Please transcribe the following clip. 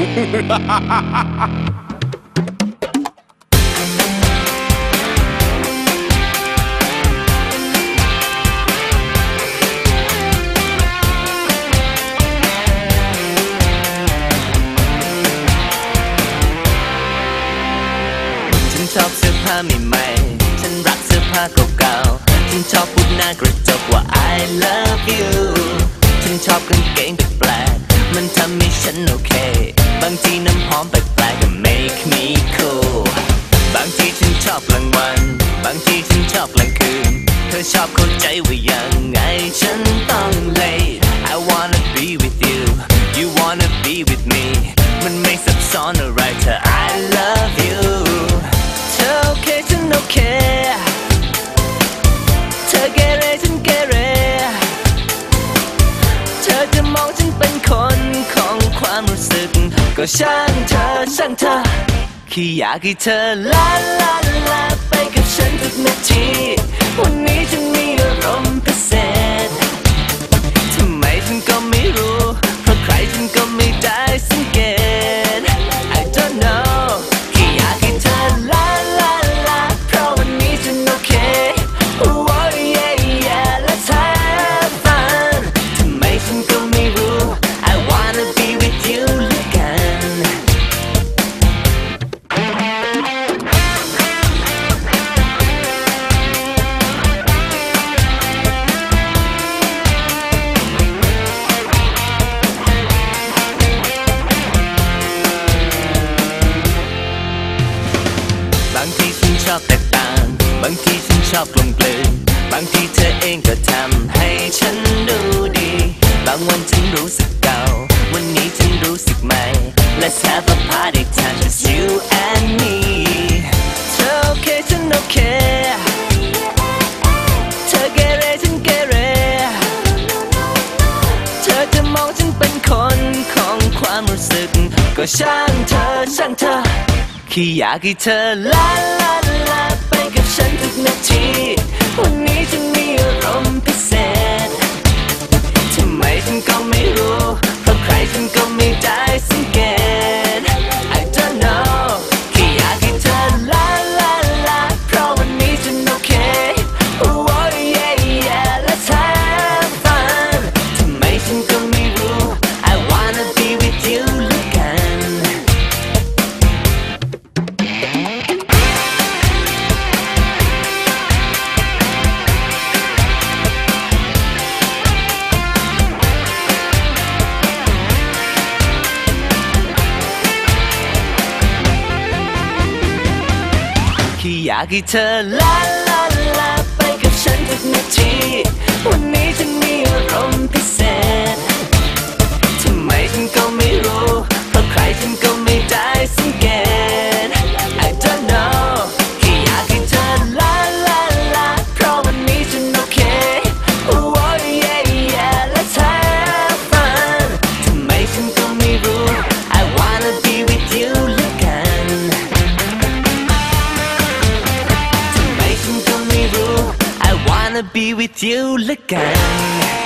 ฉันชอบเสื้อผ้าใหม่ๆฉันรักเสื้อผ้าเก่าๆฉันชอบพูดหน้ากระจกว่า I love you ฉันชอบกางเกง จึงฉันเป็นคนของความรู้สึก ก็ช่างเธอช่างเธอแค่อยากให้เธอลาลาลา บางทีฉันชอบกลมกลืนบางทีเธอเองก็ทำให้ฉันดูดี บางวันฉันรู้สึกเก่า วันนี้ฉันรู้สึกใหม่ Let's have a party time just you and me เธอโอเคฉันโอเคเธอเกเรฉันเกเรเธอจะมองฉันเป็นคนของความรู้สึก ก็ช่างเธอช่างเธอแค่อยากให้เธอลาลาลา ไแค่อยากให้เธอลาลาลาไปกับฉันทุกนาที วันนี้จะมีอารมณ์พิเศษ be with you again.